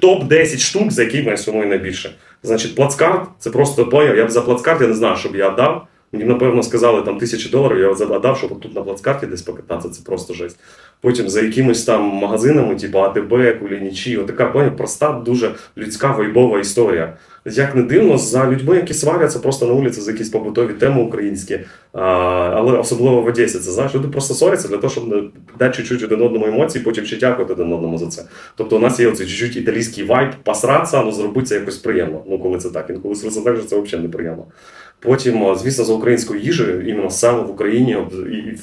топ-10 штук, за які я сумую найбільше. Значить, плацкарт, це просто плеєр. Я б за плацкарт, я не знаю, щоб я дав. Мені, напевно, сказали там тисячі доларів, я задав, щоб тут на плацкарті десь покататися, це просто жесть. Потім за якимись там магазинами, типу АТБ, Кулінічі, отака поняв, проста, дуже людська вайбова історія. Як не дивно, за людьми, які сваряться просто на вулиці за якісь побутові теми українські, а, але особливо в Одесі, це знаєш, люди просто сваряться для того, щоб дати чуть-чуть один одному емоції, потім ще дякувати один одному за це. Тобто у нас є оцей чуть-чуть італійський вайб, посратися, але зробити це якось приємно. Ну, коли це так. Інколи це так, що це взагалі неприємно. Потім, звісно, за українською їжею, іменно саме в Україні,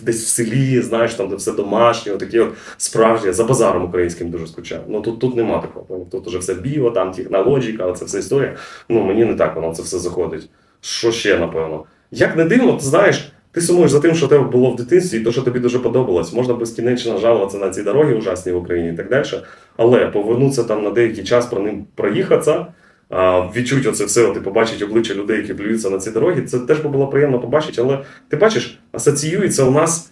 десь в селі, знаєш, там де все домашнє, такі от справжні, за базаром українським дуже скучаю. Ну тут, тут нема такого. Тут уже все біо, там технологіка, це все історія. Ну мені не так воно це все заходить. Що ще, напевно? Як не дивно, ти знаєш, ти сумуєш за тим, що тебе було в дитинстві, і то, що тобі дуже подобалось. Можна безкінечно жалуватися на ці дороги ужасні в Україні і так далі. Але повернутися там на деякий час про ним проїхатися, відчути оце все, ти побачить обличчя людей, які плюються на ці дороги. Це теж би було приємно побачити, але ти бачиш, асоціюється у нас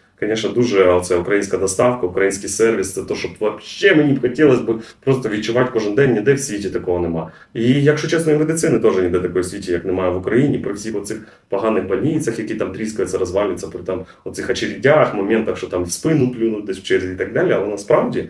Звісно, дуже оце українська доставка, український сервіс, це те, що взагалі мені б хотілося б просто відчувати кожен день, ніде в світі такого нема. І якщо чесно, і медицини теж ніде такої світі, як немає в Україні, при всіх оцих поганих больницях, які там тріскаються, розвалюються, при там оцих очередях, моментах, що там в спину плюнуть десь в черзі і так далі. Але насправді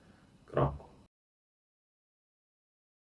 Però